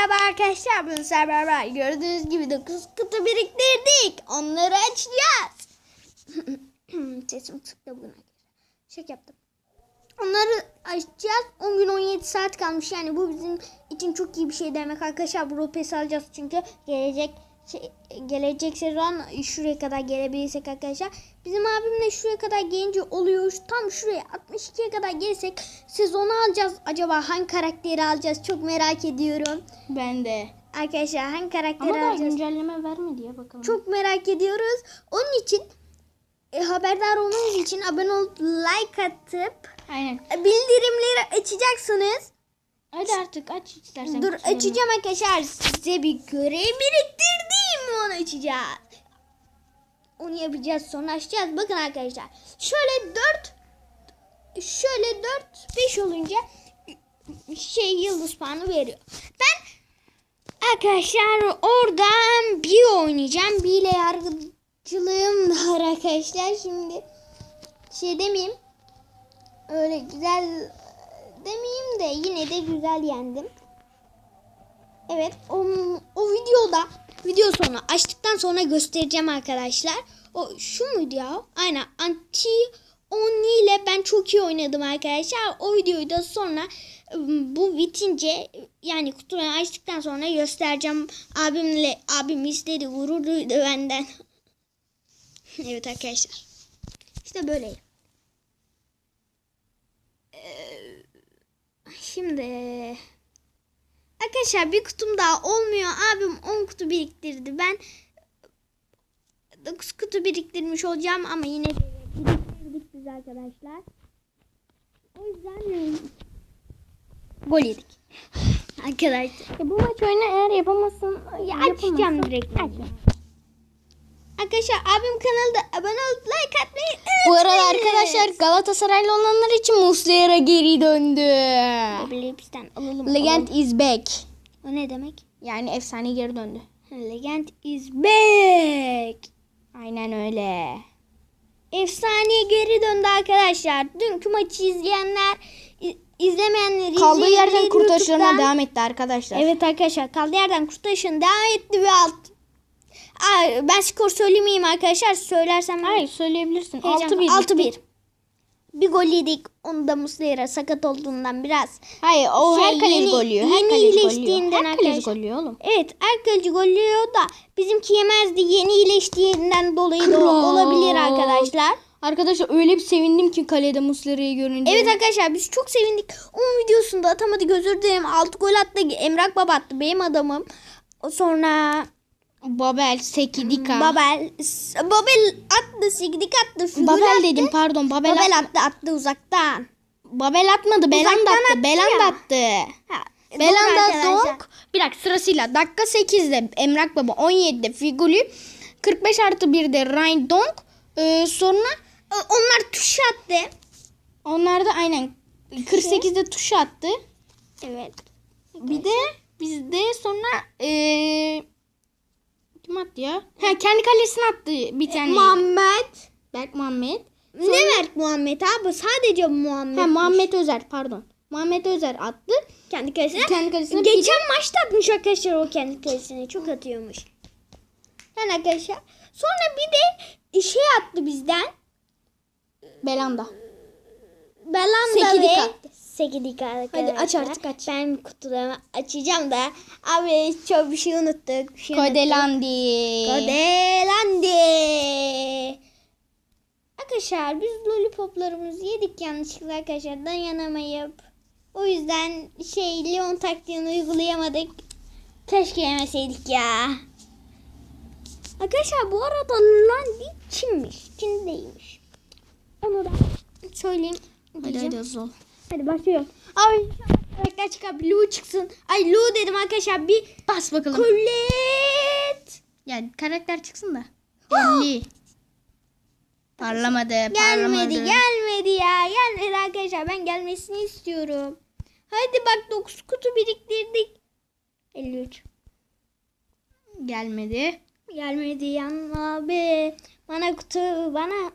merhaba arkadaşlar. Sizlerle beraber gördüğünüz gibi 9 kutu biriktirdik. Onları açacağız. Sesim çıktı arkadaşlar. Şaka yaptım. Onları açacağız. 10 gün 17 saat kalmış. Yani bu bizim için çok iyi bir şey demek arkadaşlar. Bu ropesi alacağız çünkü gelecek şey, gelecek sezon şuraya kadar gelebilirsek arkadaşlar. Bizim abimle şuraya kadar gelince oluyor. Tam şuraya 62'ye kadar gelirsek sezonu alacağız. Acaba hangi karakteri alacağız? Çok merak ediyorum. Ben de. Arkadaşlar hangi karakteri Ama alacağız? güncelleme vermedi ya bakalım. Çok merak ediyoruz. Onun için e, haberdar olmanız için abone olup like atıp Aynen. e, bildirimleri açacaksınız. Hadi artık aç istersen. Dur açacağım arkadaşlar. Size bir görev biriktirdim. Onu açacağız. Onu yapacağız sonra açacağız. Bakın arkadaşlar. Şöyle 4 şöyle 4 5 olunca şey yıldız puanı veriyor. Ben arkadaşlar oradan bir oynayacağım. Bir ile yargıcılığım var arkadaşlar. Şimdi şey demeyeyim. Öyle güzel demeyeyim de yine de güzel yendim. Evet o, o videoda video sonu açtıktan sonra göstereceğim arkadaşlar. O şu muydu ya? Aynen anti Oni ile ben çok iyi oynadım arkadaşlar. O videoyu da sonra ım, bu bitince yani kutuyu açtıktan sonra göstereceğim. Abimle abim istedi gurur benden. evet arkadaşlar. İşte böyle. Şimdi arkadaşlar bir kutum daha olmuyor. Abim 10 kutu biriktirdi. Ben 9 kutu biriktirmiş olacağım ama yine biriktirdik biz arkadaşlar. O yüzden gol yedik. Arkadaşlar. Bu maç oyunu eğer yapamazsın. Ya açacağım direkt. Arkadaşlar abim kanalda abone olup like atmayı Bu arada unutmayın. arkadaşlar Galatasaraylı olanlar için Muslera geri döndü. Blips'ten alalım. Legend is back. O ne demek? Yani efsane geri döndü. Legend is back. Aynen öyle. Efsane geri döndü arkadaşlar. Dünkü maçı izleyenler, izlemeyenler Kaldığı yerden kurtarışlarına devam etti arkadaşlar. Evet arkadaşlar kaldığı yerden kurtarışına devam etti ve alt. Aa, ben skor söylemeyeyim arkadaşlar. Söylersem Hayır söyleyebilirsin. heyecan- 6-1. 6-1. Bir gol yedik. Onu da Muslera sakat olduğundan biraz. Hayır o Şey, her kaleci gol yiyor. Her kaleci iyileştiğinden Her kaleci gol yiyor oğlum. Evet Erkaleci gol yiyor da bizimki yemezdi. Yeni iyileştiğinden dolayı da Kral. olabilir arkadaşlar. Arkadaşlar öyle bir sevindim ki kalede Muslera'yı görünce. Evet arkadaşlar biz çok sevindik. Onun videosunda atamadık özür dilerim. 6 gol attı. Emrak Baba attı benim adamım. Sonra Babel, Sekidika. Babel Babel attı. Sigdik attı. Figür Babel attı. dedim pardon. Babel, Babel attı. attı attı uzaktan. Babel atmadı. Belanda Uzaktan attı. attı Belanda ya. attı. Ha, Belanda. Donk. Bir dakika sırasıyla. Dakika 8'de Emrak Baba. 17'de Figuli. 45 artı 1'de Ryan Donk. Ee, sonra Onlar tuş attı. onlar da aynen 48'de tuş attı. Evet. Bir de bizde sonra ee, kim attı ya? Ha, kendi kalesine attı bir tane. Muhammed. Berk Muhammed. Ne Berk Muhammed abi? Sadece Muhammed. Ha Muhammed Özer pardon. Muhammed Özer attı. kendi kalesine. Kendi kalesine bir Geçen maçta atmış arkadaşlar o kendi kalesine. Çok atıyormuş. Yani arkadaşlar. Sonra bir de şey attı bizden. Belanda. Belanda Sekidika. ve Sekidika arkadaşlar. aç artık, aç. Ben kutularımı açacağım da. Abi çok bir şey unuttuk. Bir şey unuttuk. Kodelandi. Kodelandi. Arkadaşlar biz lollipoplarımızı yedik yanlışlıkla arkadaşlar dayanamayıp. O yüzden şey Leon taktiğini uygulayamadık. Keşke yemeseydik ya. Arkadaşlar bu arada Landi Çinmiş. Çin değilmiş. Onu da söyleyeyim. Hadi hadi ol. Hadi başlıyorum. İnşallah karakter çıkar. Lu çıksın. Ay Lu dedim arkadaşlar. Bir Bas bakalım. Colette. Yani karakter çıksın da. 50. Parlamadı. Gelmedi parlamadı. gelmedi ya. Gelmedi arkadaşlar. Ben gelmesini istiyorum. Hadi bak 9 kutu biriktirdik. 53. Gelmedi. Gelmedi yan abi. Bana kutu bana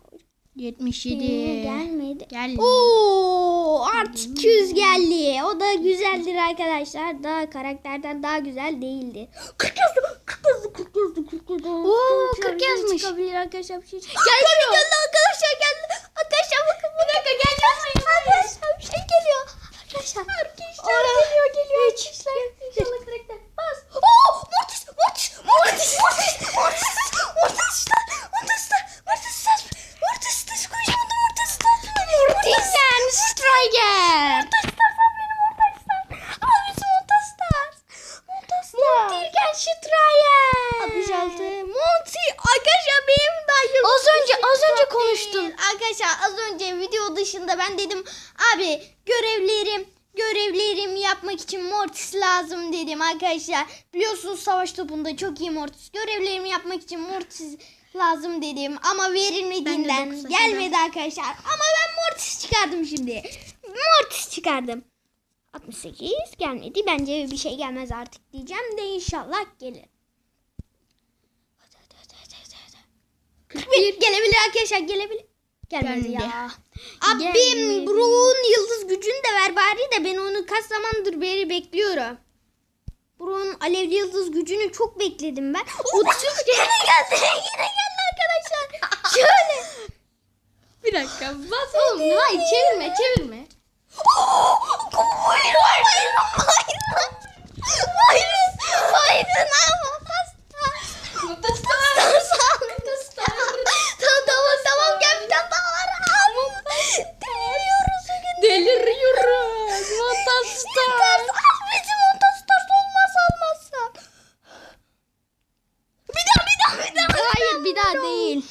77. gelmedi. Geldi. Oo, artı 200 geldi. O da güzeldir arkadaşlar. Daha karakterden daha güzel değildi. 40 yazdı. 40 yazdı. 40 yazdı. 40 yazdı. Oo, Arkadaşlar, 40 bir şey yazmış. Çıkabilir arkadaşlar bir şey. Gel, geldi, geliyor. geldi arkadaşlar geldi. Arkadaşlar bakın. Bir dakika geliyor. Arkadaşlar bir şey geliyor. Arkadaşlar. Arkadaşlar geliyor geliyor. İnşallah İnşallah karakter. Bas. Oo, Mortis. Mortis. Mortis. Mortis. Mortis. Mortis'ler. Mortis'ler. Mortis'ler. Mortis'ler. Koşmadı Mortis'ler. Mortisen Striker. Montastar sen benim Montastar. Al bizim Montastar. Montastar. Montirgen Striker. 66. Monty. Arkadaşlar benim daha yıldız Az önce dışı az önce çok konuştun. değil. Arkadaşlar az önce video dışında ben dedim abi görevlerim görevlerimi yapmak için Mortis lazım dedim arkadaşlar. Biliyorsunuz savaş topunda çok iyi Mortis. Görevlerimi yapmak için Mortis lazım dedim ama verilmediğinden dokuz gelmedi arkadaşlar. Ama ben Mortis çıkardım şimdi. Mortis çıkardım. 68 gelmedi. Bence bir şey gelmez artık diyeceğim de inşallah gelir. Hadi hadi hadi hadi hadi. hadi. 41 gelebilir arkadaşlar gelebilir. Gelmedi ya. Abim Gelmedi. Yıldız gücünü de ver bari de ben onu kaç zamandır beri bekliyorum. Brock'un alevli yıldız gücünü çok bekledim ben. O da yine geldi. Yine geldi arkadaşlar. Şöyle. Bir dakika. Bas oğlum. Hayır çevirme çevirme. Bayram bayram bayram. Bayram bayram ama pasta. Pasta. Tamam tamam tamam gel bir tane daha var. Abi. Deliriyoruz. Deliriyoruz. Montastar. Al bizim montastar olmaz olmazsa. Bir daha bir daha bir daha. Hayır bir daha değil.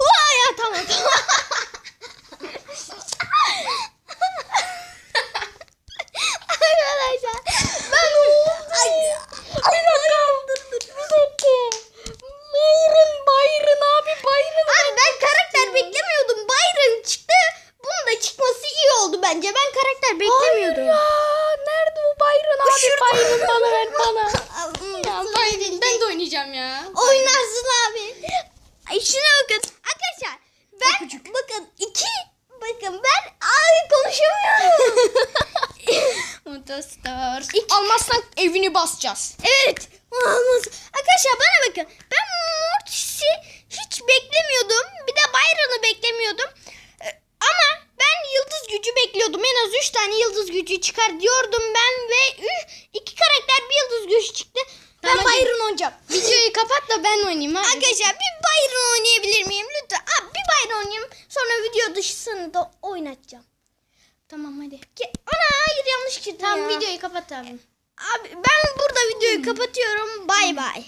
Vay ya tamam tamam. Arkadaşlar ben Ay, bir dakika. Bir dakika. Byron Byron abi Byron. Abi ben karakter beklemiyordum. Byron çıktı. Bunun da çıkması iyi oldu bence. Ben karakter beklemiyordum. Ya nerede bu Byron abi? şurada. Byron bana ver bana. ya Ya Byron ben de oynayacağım ya. Oynarsın abi. Ay şuna bakın. Arkadaşlar ben bakın iki bakın ben abi konuşamıyorum. Montastar. Almazsan evini basacağız. evet. Olmaz. Arkadaşlar bana bakın. Ben Mortis'i hiç beklemiyordum. Bir de Byron'ı beklemiyordum. Ama ben yıldız gücü bekliyordum. En az 3 tane yıldız gücü çıkar diyordum ben ve üh, iki karakter bir yıldız gücü çıktı. Ben Tamam, hadi. Byron oynayacağım. Videoyu kapat da ben oynayayım abi. Arkadaşlar bir Byron oynayabilir miyim lütfen? Abi bir Byron oynayayım. Sonra video dışısını da oynatacağım. Tamam hadi. Ki, ana hayır yanlış çıktı Tamam ya. videoyu kapat abi. Abi ben burada videoyu kapatıyorum. Bay bay.